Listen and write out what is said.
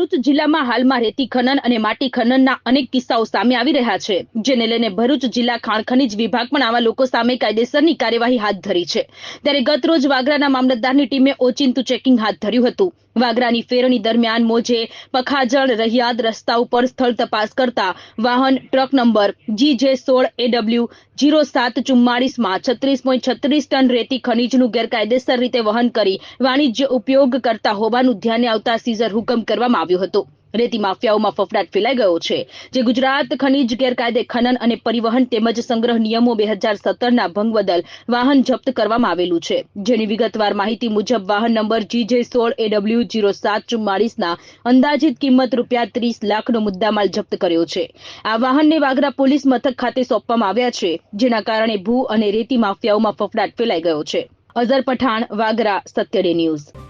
ભરૂચ જિલ્લામાં હાલમાં રેતી ખનન અને માટી ખનનના અનેક કિસ્સાઓ સામે આવી રહ્યા છે, જેને લઈને ભરૂચ જિલ્લા ખાણ ખનીજ વિભાગ પણ આવા લોકો સામે કાયદેસરની કાર્યવાહી હાથ ધરી છે. ત્યારે ગત રોજ વાગરાના મામલતદારની ટીમે ઓચિંતું ચેકિંગ હાથ ધર્યું હતું. વાગરાની ફેરણી દરમિયાન મોજે પખાજણ રહિયાદ રસ્તા ઉપર સ્થળ તપાસ કરતા વાહન ટ્રક નંબર જી જે સોળ એડબ્લ્યુ જીરો સાત ચુમ્માળીસમાં છત્રીસ પોઈન્ટ છત્રીસ ટન રેતી ખનીજનું ગેરકાયદેસર રીતે વહન કરી વાણિજ્ય ઉપયોગ કરતા હોવાનું ધ્યાને આવતા સીઝર હુકમ કરવામાં આવ્યો હતો. રેતી માફિયાઓમાં ફફડાટ ફેલાઈ ગયો છે. જે ગુજરાત ખનીજ ગેરકાયદે ખનન અને પરિવહન તેમજ સંગ્રહ નિયમો બે હજાર સત્તરના ભંગ બદલ વાહન જપ્ત કરવામાં આવેલું છે. જેની વિગતવાર માહિતી મુજબ વાહન નંબર જીજે સોળ એડબ્લ્યુ જીરો સાત ચુમ્માળીસના અંદાજિત કિંમત રૂપિયા ત્રીસ લાખનો મુદ્દામાલ જપ્ત કર્યો છે. આ વાહનને વાગરા પોલીસ મથક ખાતે સોંપવામાં આવ્યા છે, જેના કારણે ભૂ અને રેતી માફિયાઓમાં ફફડાટ ફેલાઈ ગયો છે. અઝર પઠાણ, વાગરા, સત્યડે ન્યૂઝ.